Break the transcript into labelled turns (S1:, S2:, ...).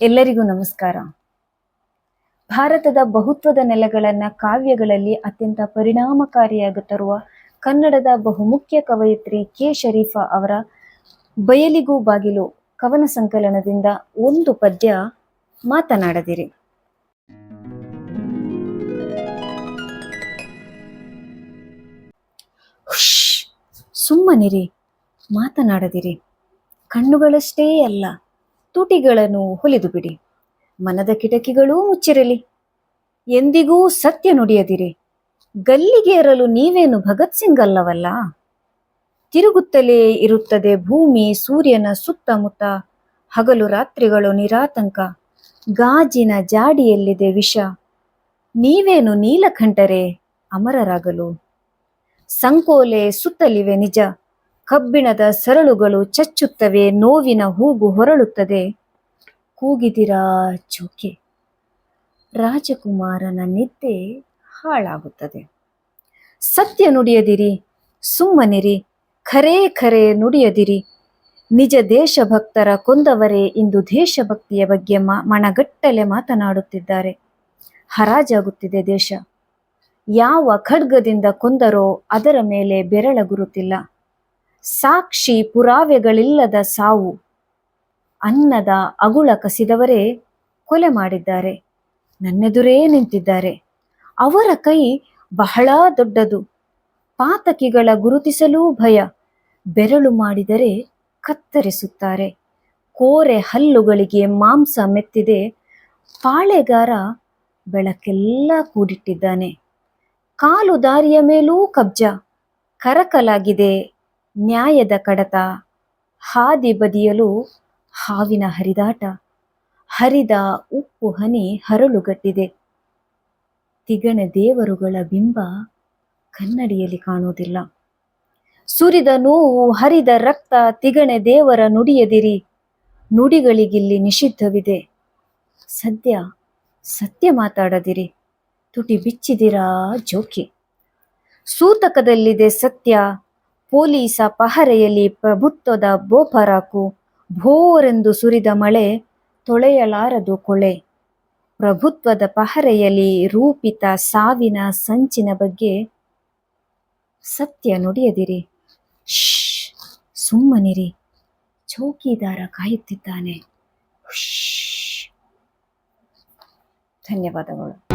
S1: ಎಲ್ಲರಿಗೂ ನಮಸ್ಕಾರ. ಭಾರತದ ಬಹುತ್ವದ ನೆಲೆಗಳನ್ನ ಕಾವ್ಯಗಳಲ್ಲಿ ಅತ್ಯಂತ ಪರಿಣಾಮಕಾರಿಯಾಗಿ ತರುವ ಕನ್ನಡದ ಬಹುಮುಖ್ಯ ಕವಯಿತ್ರಿ ಕೆ ಶರೀಫಾ ಅವರ ಬಯಲಿಗೂ ಬಾಗಿಲು ಕವನ ಸಂಕಲನದಿಂದ ಒಂದು ಪದ್ಯ ಮಾತನಾಡದಿರಿ. ಸುಮ್ಮನಿರಿ, ಮಾತನಾಡದಿರಿ. ಕಣ್ಣುಗಳಷ್ಟೇ ಅಲ್ಲ ತುಟಿಗಳನ್ನು ಹೊಲಿದು ಬಿಡಿ. ಮನದ ಕಿಟಕಿಗಳೂ ಮುಚ್ಚಿರಲಿ. ಎಂದಿಗೂ ಸತ್ಯ ನುಡಿಯದಿರಿ. ಗಲ್ಲಿಗೇರಲು ನೀವೇನು ಭಗತ್ ಸಿಂಗ್ ಅಲ್ಲವಲ್ಲ? ತಿರುಗುತ್ತಲೇ ಇರುತ್ತದೆ ಭೂಮಿ ಸೂರ್ಯನ ಸುತ್ತಮುತ್ತ ಹಗಲು ರಾತ್ರಿಗಳು ನಿರಾತಂಕ. ಗಾಜಿನ ಜಾಡಿಯಲ್ಲಿದೆ ವಿಷ. ನೀವೇನು ನೀಲಕಂಠರೆ ಅಮರರಾಗಲು? ಸಂಕೋಲೆ ಸುತ್ತಲಿವೆ ನಿಜ. ಕಬ್ಬಿಣದ ಸರಳುಗಳು ಚಚ್ಚುತ್ತವೆ, ನೋವಿನ ಹೂಗು ಹೊರಳುತ್ತದೆ. ಕೂಗಿದಿರಾ ಚೂಕೆ. ರಾಜಕುಮಾರನ ನಿದ್ದೆ ಹಾಳಾಗುತ್ತದೆ. ಸತ್ಯ ನುಡಿಯದಿರಿ, ಸುಮ್ಮನಿರಿ, ಖರೇ ಖರೆ ನುಡಿಯದಿರಿ. ನಿಜ ದೇಶಭಕ್ತರ ಕೊಂದವರೇ ಇಂದು ದೇಶಭಕ್ತಿಯ ಬಗ್ಗೆ ಮ- ಮಣಗಟ್ಟಲೆ ಮಾತನಾಡುತ್ತಿದ್ದಾರೆ. ಹರಾಜಾಗುತ್ತಿದೆ ದೇಶ. ಯಾವ ಖಡ್ಗದಿಂದ ಕೊಂದರೋ ಅದರ ಮೇಲೆ ಬೆರಳ ಗುರುತಿಲ್ಲ ಸಾಕ್ಷಿ ಪುರಾವೆಗಳಿಲ್ಲದ ಸಾವು. ಅನ್ನದ ಅಗುಳ ಕಸಿದವರೇ ಕೊಲೆ ಮಾಡಿದ್ದಾರೆ. ನನ್ನೆದುರೇ ನಿಂತಿದ್ದಾರೆ. ಅವರ ಕೈ ಬಹಳ ದೊಡ್ಡದು. ಪಾತಕಿಗಳ ಗುರುತಿಸಲೂ ಭಯ. ಬೆರಳು ಮಾಡಿದರೆ ಕತ್ತರಿಸುತ್ತಾರೆ. ಕೋರೆ ಹಲ್ಲುಗಳಿಗೆ ಮಾಂಸ ಮೆತ್ತಿದೆ. ಪಾಳೆಗಾರ ಬೆಳಕೆಲ್ಲ ಕೂಡಿಟ್ಟಿದ್ದಾನೆ. ಕಾಲು ದಾರಿಯ ಮೇಲೂ ಕಬ್ಜ. ಕರಕಲಾಗಿದೆ ನ್ಯಾಯದ ಕಡತ. ಹಾದಿ ಬದಿಯಲು ಹಾವಿನ ಹರಿದಾಟ. ಹರಿದ ಉಪ್ಪು ಹನಿ ಹರಳುಗಟ್ಟಿದೆ. ತಿಗಣ ದೇವರುಗಳ ಬಿಂಬ ಕನ್ನಡಿಯಲ್ಲಿ ಕಾಣುವುದಿಲ್ಲ. ಸುರಿದ ನೋವು ಹರಿದ ರಕ್ತ ತಿಗಣೆ ದೇವರ ನುಡಿಯದಿರಿ. ನುಡಿಗಳಿಗಿಲ್ಲಿ ನಿಷಿದ್ಧವಿದೆ. ಸದ್ಯ ಸತ್ಯ ಮಾತಾಡದಿರಿ. ತುಟಿ ಬಿಚ್ಚಿದಿರಾ ಜೋಕಿ. ಸೂತಕದಲ್ಲಿದೆ ಸತ್ಯ. ಪೊಲೀಸ ಪಹರೆಯಲ್ಲಿ ಪ್ರಭುತ್ವದ ಬೋಪರಾಕು ಭೋರೆಂದು ಸುರಿದ ಮಳೆ ತೊಳೆಯಲಾರದು ಕೊಳೆ. ಪ್ರಭುತ್ವದ ಪಹರೆಯಲ್ಲಿ ರೂಪಿತ ಸಾವಿನ ಸಂಚಿನ ಬಗ್ಗೆ ಸತ್ಯ ನುಡಿಯದಿರಿ. ಶ್ ಸುಮ್ಮನಿರಿ. ಚೌಕಿದಾರ ಕಾಯುತ್ತಿದ್ದಾನೆ. ಧನ್ಯವಾದಗಳು.